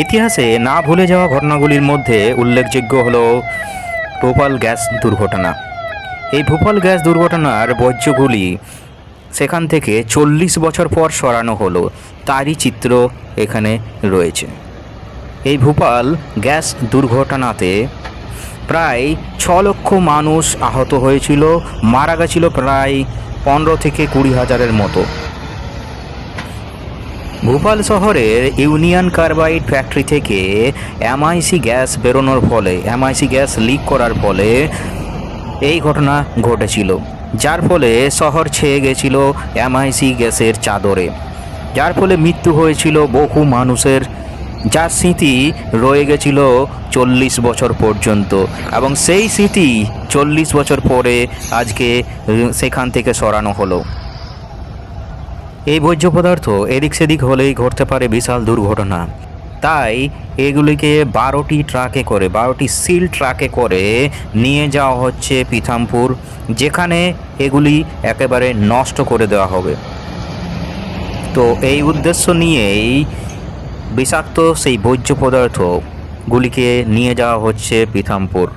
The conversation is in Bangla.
ইতিহাসে না ভুলে যাওয়া ঘটনাগুলির মধ্যে উল্লেখযোগ্য হল ভোপাল গ্যাস দুর্ঘটনা। এই ভোপাল গ্যাস দুর্ঘটনার বর্জ্যগুলি সেখান থেকে চল্লিশ বছর পর সরানো হলো। তারই চিত্র এখানে রয়েছে। এই ভোপাল গ্যাস দুর্ঘটনাতে প্রায় ছ লক্ষ মানুষ আহত হয়েছিল, মারা গেছিল প্রায় পনেরো থেকে কুড়ি হাজারের মতো। ভোপাল শহরের ইউনিয়ন কার্বাইড ফ্যাক্টরি থেকে এমআইসি গ্যাস বেরোনোর ফলে, এমআইসি গ্যাস লিক করার ফলে এই ঘটনা ঘটেছিল, যার ফলে শহর ছেয়ে গেছিল এমআইসি গ্যাসের চাদরে। যার ফলে মৃত্যু হয়েছিল বহু মানুষের, যার স্মৃতি রয়ে গেছিল চল্লিশ বছর পর্যন্ত। এবং সেই স্মৃতি চল্লিশ বছর পরে আজকে সেখান থেকে সরানো হলো। এই বর্জ্য পদার্থ এদিক সেদিক হলেই ঘটতে পারে বিশাল দুর্ঘটনা। তাই এগুলিকে বারোটি ট্রাকে করে, বারোটি সিল ট্রাকে করে নিয়ে যাওয়া হচ্ছে পিথামপুর, যেখানে এগুলি একেবারে নষ্ট করে দেওয়া হবে। তো এই উদ্দেশ্য নিয়েই বিষাক্ত সেই বর্জ্য পদার্থগুলিকে নিয়ে যাওয়া হচ্ছে পিথামপুর।